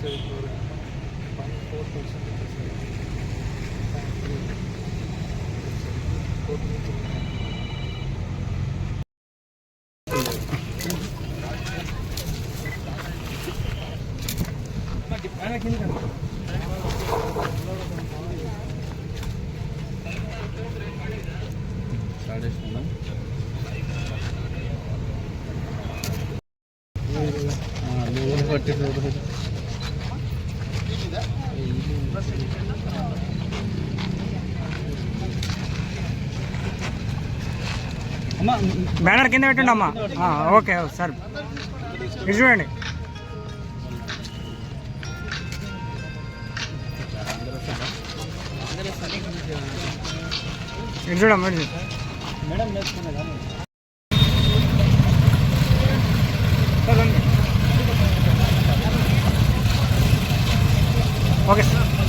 వచ్చేది four percent వచ్చేది కోటి నుంచి బ్యానర్ కింద పెట్టండి అమ్మా. Okay sir. ఇది చూడండి. ఇది చూడమ్మా ఇది ఓకే సార్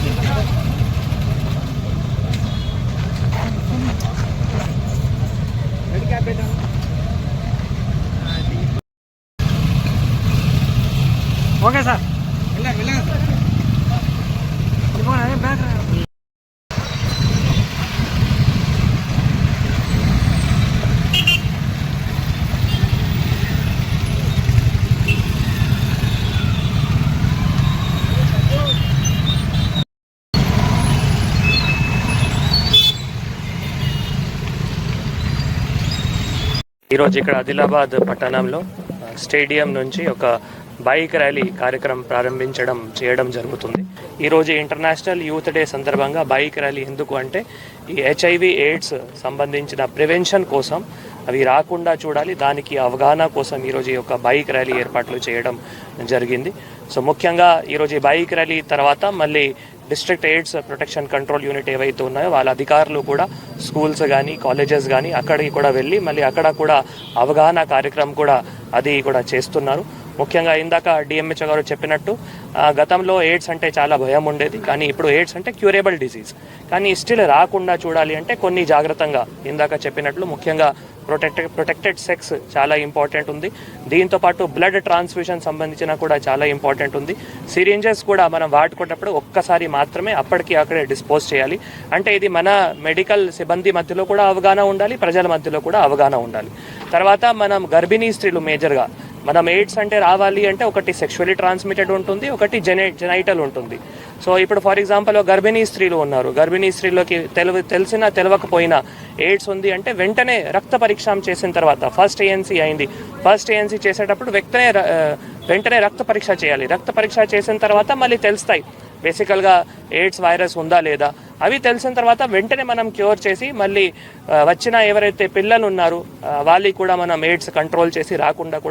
ఓకే సార్. ఈరోజు ఇక్కడ ఆదిలాబాద్ పట్టణంలో స్టేడియం నుంచి ఒక బైక్ ర్యాలీ కార్యక్రమం ప్రారంభించడం చేయడం జరుగుతుంది. ఈరోజు ఇంటర్నేషనల్ యూత్ డే సందర్భంగా బైక్ ర్యాలీ ఎందుకు అంటే ఈ హెచ్ఐవి ఎయిడ్స్ సంబంధించిన ప్రివెన్షన్ కోసం అవి రాకుండా చూడాలి దానికి అవగాహన కోసం ఈరోజు ఈ యొక్క బైక్ ర్యాలీ ఏర్పాట్లు చేయడం జరిగింది. సో ముఖ్యంగా ఈరోజు ఈ బైక్ ర్యాలీ తర్వాత మళ్ళీ district AIDS protection control unit ఏవైతే ఉన్నాయో వాళ్ళ అధికారులు కూడా స్కూల్స్ కానీ కాలేజెస్ కానీ అక్కడికి కూడా వెళ్ళి మళ్ళీ అక్కడ కూడా అవగాహన కార్యక్రమం కూడా అది కూడా చేస్తున్నారు. ముఖ్యంగా ఇందాక డిఎంహెచ్ఓ గారు చెప్పినట్టు గతంలో ఎయిడ్స్ అంటే చాలా భయం ఉండేది కానీ ఇప్పుడు ఎయిడ్స్ అంటే క్యూరేబుల్ డిసీజ్ కానీ స్టిల్ రాకుండా చూడాలి అంటే కొన్ని జాగ్రత్తగా ఇందాక చెప్పినట్లు ముఖ్యంగా ప్రొటెక్ట్ ప్రొటెక్టెడ్ సెక్స్ చాలా ఇంపార్టెంట్ ఉంది. దీంతో పాటు బ్లడ్ ట్రాన్స్ఫ్యూషన్ సంబంధించిన కూడా చాలా ఇంపార్టెంట్ ఉంది. సిరింజెస్ కూడా మనం వాడుకునేటప్పుడు ఒక్కసారి మాత్రమే అప్పటికి అక్కడే డిస్పోజ్ చేయాలి. అంటే ఇది మన మెడికల్ సిబ్బంది మధ్యలో కూడా అవగాహన ఉండాలి ప్రజల మధ్యలో కూడా అవగాహన ఉండాలి. తర్వాత మనం గర్భిణీ స్త్రీలు మేజర్గా మనం ఎయిడ్స్ అంటే రావాలి అంటే ఒకటి సెక్షువలీ ట్రాన్స్మిటెడ్ ఉంటుంది ఒకటి జెనై జెనైటల్ ఉంటుంది. సో ఇప్పుడు ఫర్ ఎగ్జాంపుల్ గర్భిణీ స్త్రీలు ఉన్నారు. గర్భిణీ స్త్రీలోకి తెలు తెలిసినా తెలియకపోయినా ఎయిడ్స్ ఉంది అంటే వెంటనే రక్త పరీక్ష చేసిన తర్వాత ఫస్ట్ ఏఎన్సీ అయింది. ఫస్ట్ ఏఎన్సీ చేసేటప్పుడు వెంటనే వెంటనే రక్త పరీక్ష చేయాలి. రక్త పరీక్ష చేసిన తర్వాత మళ్ళీ తెలుస్తాయి. బేసికల్గా ఎయిడ్స్ వైరస్ ఉందా లేదా? అవి తెలిసిన తర్వాత వెంటనే మనం క్యూర్ చేసి మళ్ళీ వచ్చిన ఎవరైతే పిల్లలు ఉన్నారో వాళ్ళకి కూడా మనం ఎయిడ్స్ కంట్రోల్ చేసి రాకుండా కూడా